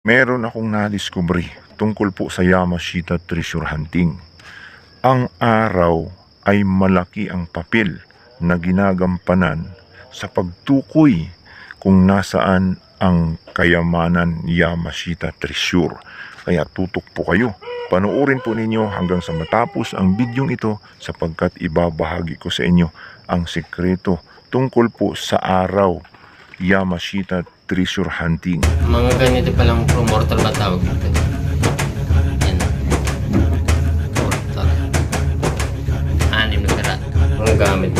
Meron akong nadiskubre tungkol po sa Yamashita treasure hunting. Ang araw ay malaki ang papel na ginagampanan sa pagtukoy kung nasaan ang kayamanan Yamashita treasure. Kaya tutok po kayo. Panoorin po ninyo hanggang sa matapos ang bidyong ito sapagkat ibabahagi ko sa inyo ang sekreto tungkol po sa araw Yamashita treasure hunting. Mga ganito palang pro mortar ba tawag dito? Yan. Mortar. Anim na tira. Mga gamit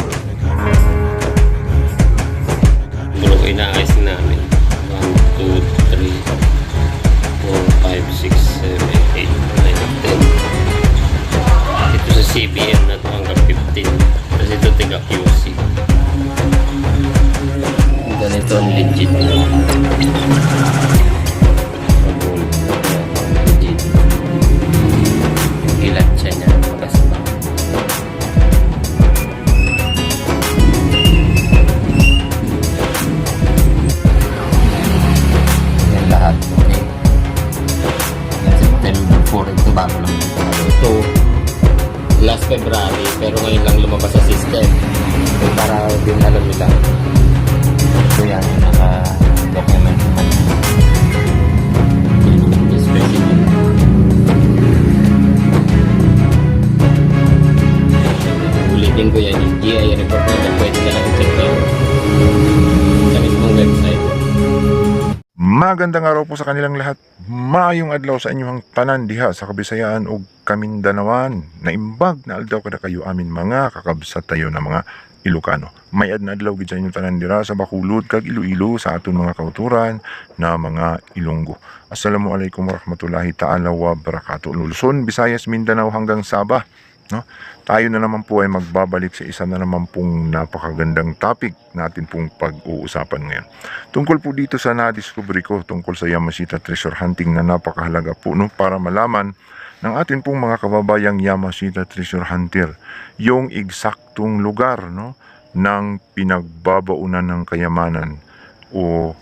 sa kanilang lahat. Maayong adlaw sa inyong tanan diha sa Kabisayaan ug Kamindanawan. Naimbag na aldaw kada kayo amin mga kakabsat tayo na mga Ilocano. May ad na adlaw gid sa inyong tanan dira sa Bacolod kag Iloilo sa aton mga kauturan na mga Ilonggo. Assalamualaikum warahmatullahi taala wa barakatuh. Luzon, Visayas, Mindanao hanggang Sabah. No? Tayo na naman po ay magbabalik sa isa na naman pong napakagandang topic natin pong pag-uusapan ngayon. Tungkol po dito sa nadiscovery ko tungkol sa Yamashita treasure hunting na napakahalaga po no, para malaman ng atin pong mga kababayang Yamashita treasure hunter yung eksaktong lugar no, ng pinagbabaunan ng kayamanan o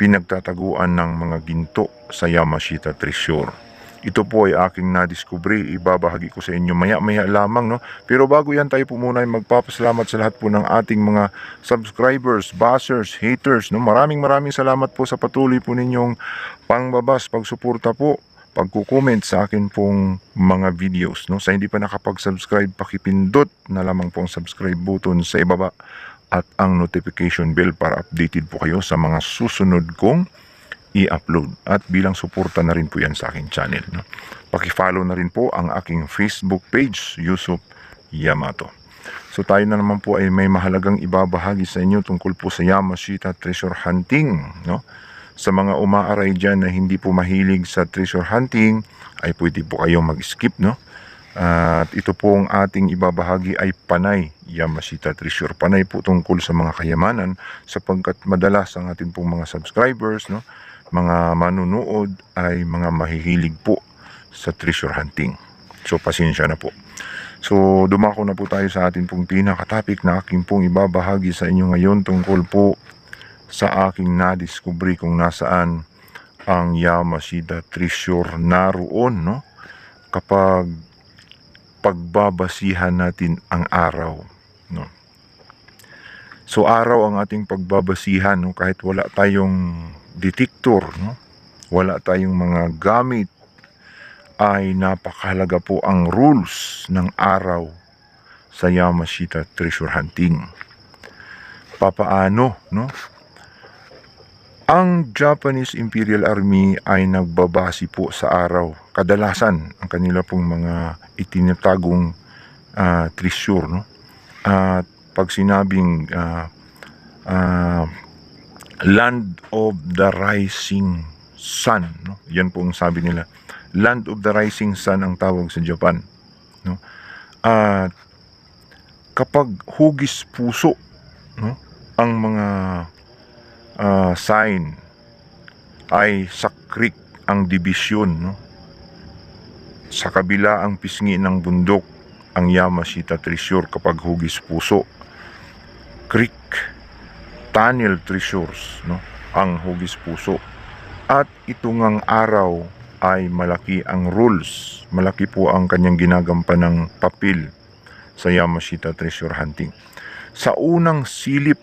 pinagtataguan ng mga ginto sa Yamashita treasure. Ito po ay aking nadiskubre, ibabahagi ko sa inyo maya-maya lamang. No? Pero bago yan tayo po muna ay magpapasalamat sa lahat po ng ating mga subscribers, bashers, haters. No? Maraming maraming salamat po sa patuloy po ninyong pangbabas, pagsuporta po, pagkukomment sa akin pong mga videos. No? Sa hindi pa nakapag-subscribe, pakipindot na lamang pong subscribe button sa ibaba at ang notification bell para updated po kayo sa mga susunod kong i-upload at bilang suporta na rin po yan sa aking channel. No? Paki-follow na rin po ang aking Facebook page, Yusuf Yamato. So tayo na naman po ay may mahalagang ibabahagi sa inyo tungkol po sa Yamashita treasure hunting. No? Sa mga umaaray dyan na hindi po mahilig sa treasure hunting, ay pwede po kayong mag-skip. No? At ito pong ating ibabahagi ay panay Yamashita treasure. Panay po tungkol sa mga kayamanan sapagkat madalas ang ating pong mga subscribers, no? Mga manunood ay mga mahihilig po sa treasure hunting. So pasensya na po. So dumako na po tayo sa ating pong pinaka-topic na aking pong ibabahagi sa inyo ngayon tungkol po sa aking nadiskubre kung nasaan ang Yamashita treasure naroon no kapag pagbabasihan natin ang araw no So araw ang ating pagbabasihan no kahit wala tayong detector no wala tayong mga gamit ay napakahalaga po ang rules ng araw sa Yamashita treasure hunting. Papaano no? Ang Japanese Imperial Army ay nagbabasi po sa araw. Kadalasan ang kanila pong mga itinatagong ah, treasure no. At pag sinabing ah, ah, land of the rising sun no? Yan po ang sabi nila. Land of the rising sun ang tawag sa Japan no? At kapag hugis puso no? Ang mga ah, sign ay sa creek ang dibisyon no? Sa kabila ang pisngi ng bundok ang Yamashita treasure kapag hugis puso creek tunnel treasures no ang hugis puso At ito ngang araw ay malaki ang rules. Malaki po ang kanyang ginagampan ng papel sa Yamashita Treasure Hunting. Sa unang silip,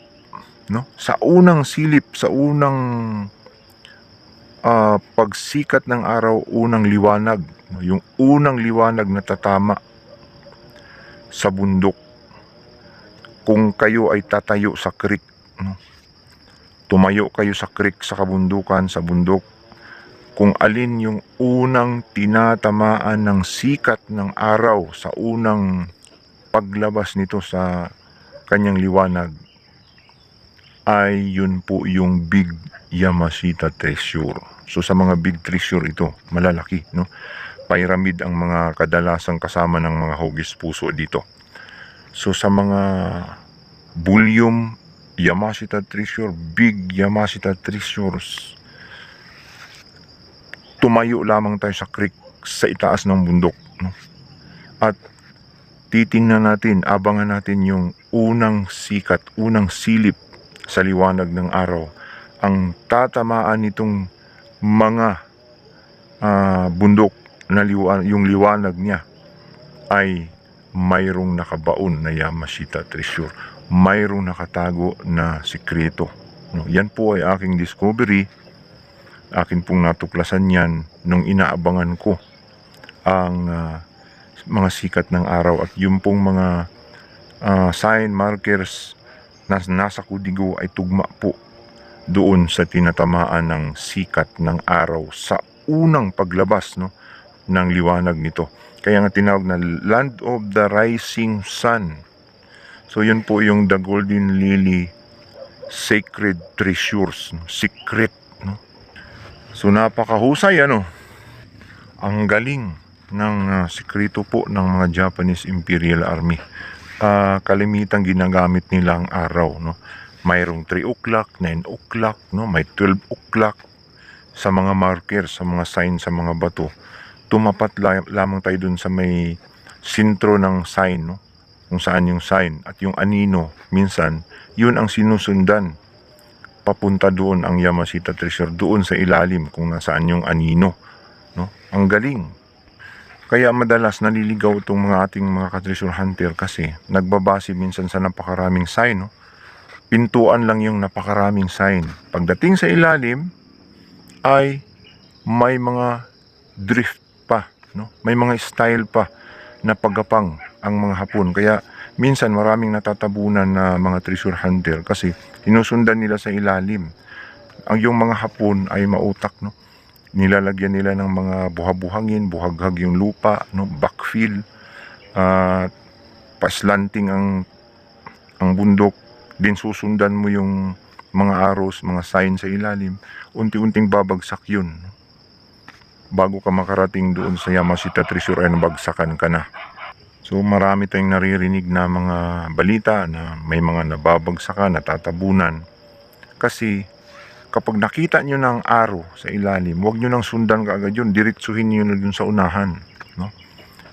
no? Sa unang silip, sa unang ah, pagsikat ng araw, unang liwanag, no? yung unang liwanag na tatama sa bundok. Kung kayo ay tatayo sa creek, no? tumayo kayo sa creek sa kabundukan, sa bundok, kung alin yung unang tinatamaan ng sikat ng araw sa unang paglabas nito sa kanyang liwanag, ay yun po yung Big Yamashita Treasure. So sa mga big treasure ito, malalaki, no? Pyramid ang mga kadalasang kasama ng mga hugis puso dito. So sa mga Bullium Yamashita Treasure, Big Yamashita Treasures, tumayo lamang tayo sa creek sa itaas ng bundok. No? At titingnan natin, abangan natin yung unang sikat, unang silip sa liwanag ng araw. Ang tatamaan nitong mga ah, bundok na liwa- yung liwanag niya ay mayroong nakabaon na Yamashita treasure. Mayroong nakatago na sikreto. No, yan po ay aking discovery. Akin pong natuklasan yan nung inaabangan ko ang ah, mga sikat ng araw at yung pong mga ah, sign markers na nasa kudigo ay tugma po doon sa tinatamaan ng sikat ng araw sa unang paglabas no ng liwanag nito. Kaya nga tinawag na Land of the Rising Sun. So yun po yung the Golden Lily Sacred Treasures, no? secret. No? So napakahusay ano. Ang galing ng ah, sikreto po ng mga Japanese Imperial Army. Ah, kalimitang ginagamit nila ang araw. No? Mayroong 3 o'clock, 9 o'clock, no? may 12 o'clock sa mga markers, sa mga sign, sa mga bato. Tumapat la- lamang tayo dun sa may sintro ng sign, no? Kung saan yung sign. At yung anino, minsan, yun ang sinusundan. Papunta doon ang Yamashita Treasure, doon sa ilalim kung nasaan yung anino. No? Ang galing. Kaya madalas naliligaw itong mga ating mga ka-treasure hunter kasi nagbabase minsan sa napakaraming sign. No? Pintuan lang yung napakaraming sign. Pagdating sa ilalim, ay may mga drift pa, no? May mga style pa na paggapang ang mga Hapon. Kaya minsan maraming natatabunan na mga treasure hunter kasi sinusundan nila sa ilalim. Ang yung mga Hapon ay mautak, no? Nilalagyan nila ng mga buhabuhangin, buhaghag yung lupa, no? Backfill, at paslanting ang ang bundok, din susundan mo yung mga arrows, mga sign sa ilalim, unti-unting babagsak yun. Bago ka makarating doon sa Yamashita Treasure ay nabagsakan ka na. So marami tayong naririnig na mga balita na may mga nababagsakan, natatabunan. Kasi kapag nakita nyo ng araw sa ilalim, huwag nyo nang sundan kaagad yun, diretsuhin nyo na dun sa unahan. No?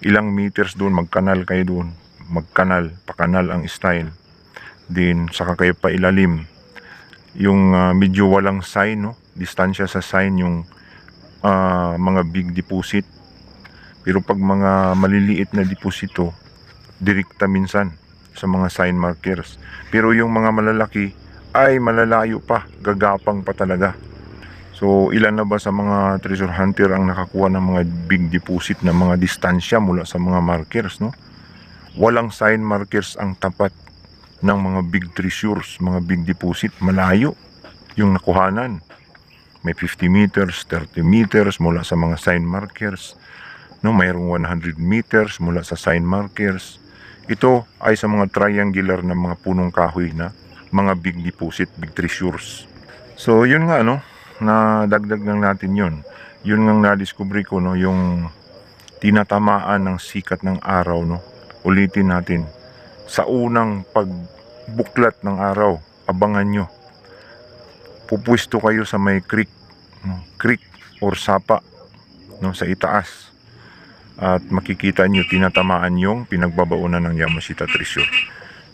Ilang meters doon, magkanal kayo doon. Magkanal, pakanal ang style. Then, saka kayo pa ilalim yung ah, medyo walang sign, no? Distansya sa sign yung ah, mga big deposit. Pero pag mga maliliit na deposito, direkta minsan sa mga sign markers. Pero yung mga malalaki ay malalayo pa, gagapang pa talaga. So ilan na ba sa mga treasure hunter ang nakakuha ng mga big deposit na mga distansya mula sa mga markers, no? Walang sign markers ang tapat ng mga big treasures, mga big deposit, malayo yung nakuhanan. May 50 meters, 30 meters mula sa mga sign markers. No, mayroong 100 meters mula sa sign markers. Ito ay sa mga triangular na mga punong kahoy na mga big deposit, big treasures. So, yun nga, no, na dagdag lang natin yun. Yun nga na-discover ko, no, yung tinatamaan ng sikat ng araw, no. Ulitin natin, sa unang pagbuklat ng araw, abangan nyo. Pupwesto kayo sa may creek, no? creek or sapa no? sa itaas. At makikita nyo, tinatamaan yung pinagbabaunan ng Yamashita Treasure.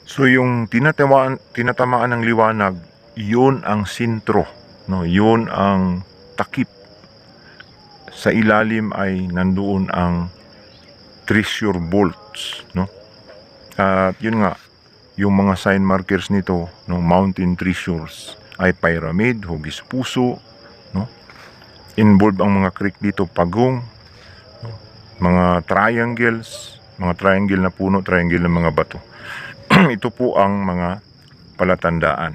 So yung tinatamaan, tinatamaan ng liwanag, yun ang sintro. No? Yun ang takip sa ilalim ay nandoon ang treasure bolts, no? At yun nga, yung mga sign markers nito, no, mountain treasures, ay pyramid, hugis puso, no? Involved ang mga creek dito, pagong? Mga triangles, mga triangle na puno, triangle na mga bato. Ito po ang mga palatandaan.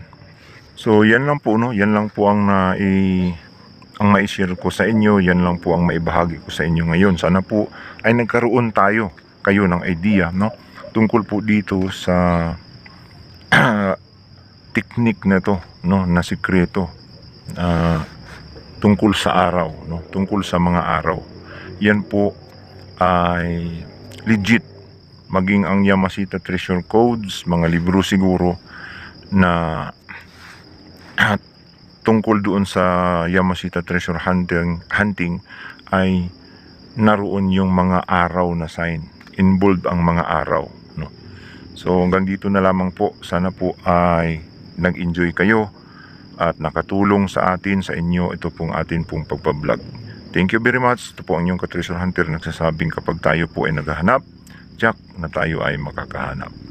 So, yan lang po, no? Yan lang po ang na ang mai-share ko sa inyo, yan lang po ang maibahagi ko sa inyo ngayon. Sana po ay nagkaroon tayo kayo ng idea, no? Tungkol po dito sa technique na to, no, na sikreto ah, tungkol sa araw, no, tungkol sa mga araw. Yan po ay legit maging ang Yamashita Treasure Codes, mga libro siguro na tungkol doon sa Yamashita Treasure Hunting, hunting ay naroon yung mga araw na sign. Involved ang mga araw. No? So hanggang dito na lamang po. Sana po ay nag-enjoy kayo at nakatulong sa atin, sa inyo, ito pong atin pong pagbablog. Thank you very much. Ito po ang inyong ka-treasure hunter nagsasabing kapag tayo po ay naghahanap, Jack, na tayo ay makakahanap.